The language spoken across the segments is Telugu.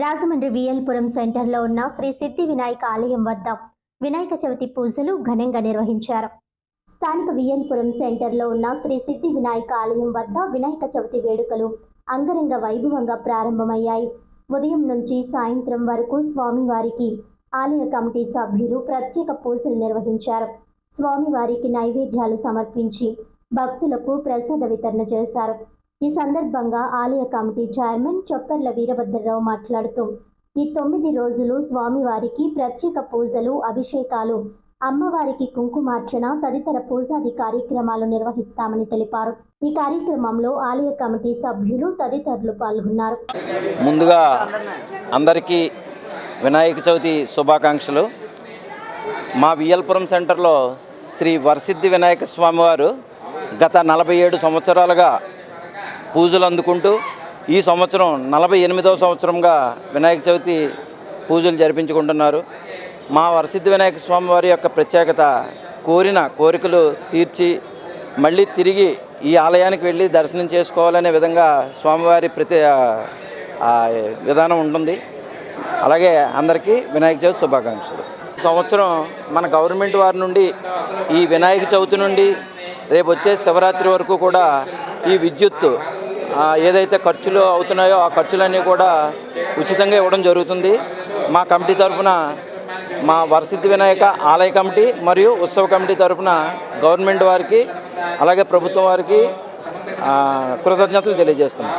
రాజమండ్రి విఎల్పురం సెంటర్లో ఉన్న శ్రీ సిద్ధి వినాయక ఆలయం వద్ద వినాయక చవితి పూజలు ఘనంగా నిర్వహించారు. స్థానిక విఎల్పురం సెంటర్లో ఉన్న శ్రీ సిద్ధి వినాయక ఆలయం వద్ద వినాయక చవితి వేడుకలు అంగరంగ వైభవంగా ప్రారంభమయ్యాయి. ఉదయం నుంచి సాయంత్రం వరకు స్వామివారికి ఆలయ కమిటీ సభ్యులు ప్రత్యేక పూజలు నిర్వహించారు. స్వామివారికి నైవేద్యాలు సమర్పించి భక్తులకు ప్రసాద వితరణ చేశారు. ఈ సందర్భంగా ఆలయ కమిటీ చైర్మన్ చొప్పర్ల వీరభద్రరావు మాట్లాడుతూ ఈ తొమ్మిది రోజులు స్వామివారికి ప్రత్యేక పూజలు అభిషేకాలు అమ్మవారికి కుంకుమార్చన తదితర పూజాది కార్యక్రమాలు నిర్వహిస్తామని తెలిపారు. ఈ కార్యక్రమంలో ఆలయ కమిటీ సభ్యులు తదితరులు పాల్గొన్నారు. ముందుగా అందరికీ వినాయక చవితి శుభాకాంక్షలు. మా వియల్పురం సెంటర్లో శ్రీ వరసిద్ధి వినాయక స్వామివారు గత నలభై ఏడు సంవత్సరాలుగా పూజలు అందుకుంటూ ఈ సంవత్సరం నలభై ఎనిమిదవ సంవత్సరంగా వినాయక చవితి పూజలు జరిపించుకుంటున్నారు. మా వరసిద్ధి వినాయక స్వామివారి యొక్క ప్రత్యేకత కోరిన కోరికలు తీర్చి మళ్ళీ తిరిగి ఈ ఆలయానికి వెళ్ళి దర్శనం చేసుకోవాలనే విధంగా స్వామివారి ప్రతి విధానం ఉంటుంది. అలాగే అందరికీ వినాయక చవితి శుభాకాంక్షలు. సంవత్సరం మన గవర్నమెంట్ వారి నుండి ఈ వినాయక చవితి నుండి రేపు వచ్చే శివరాత్రి వరకు కూడా ఈ విద్యుత్ ఏదైతే ఖర్చులు అవుతున్నాయో ఆ ఖర్చులన్నీ కూడా ఉచితంగా ఇవ్వడం జరుగుతుంది. మా కమిటీ తరఫున మా వరసిద్ధి వినాయక ఆలయ కమిటీ మరియు ఉత్సవ కమిటీ తరఫున గవర్నమెంట్ వారికి అలాగే ప్రభుత్వం వారికి కృతజ్ఞతలు తెలియజేస్తున్నాం.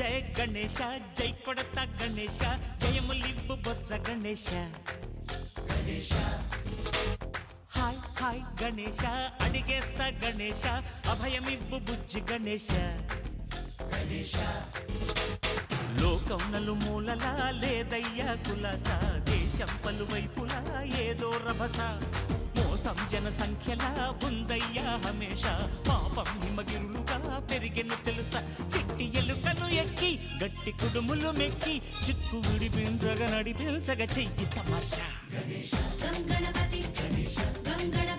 జయ జయ గణేశ జై కొడత గణేశ జయములివ్వు బొత్స గణేశ. గణేశ హాయ్ హాయ్ గణేశ అడిగేస్తా గణేశ అభయమివ్వు బుజ్జి గణేశ గణేశ. లోకం నలుమూలలా లేదయ్యా కులాస దేశం పలువైపులా ఏదో రభస. మోసం జనసంఖ్యలా ఉందయ్యా హమేష పాపం హిమగిరులుగా పెరిగెను తెలుసా. గట్టి కుడుములు మెక్కి చిక్కు విడిపించగ నడిపించగ చెయ్యి. తమాషా. గం గణపతి గం గంగణ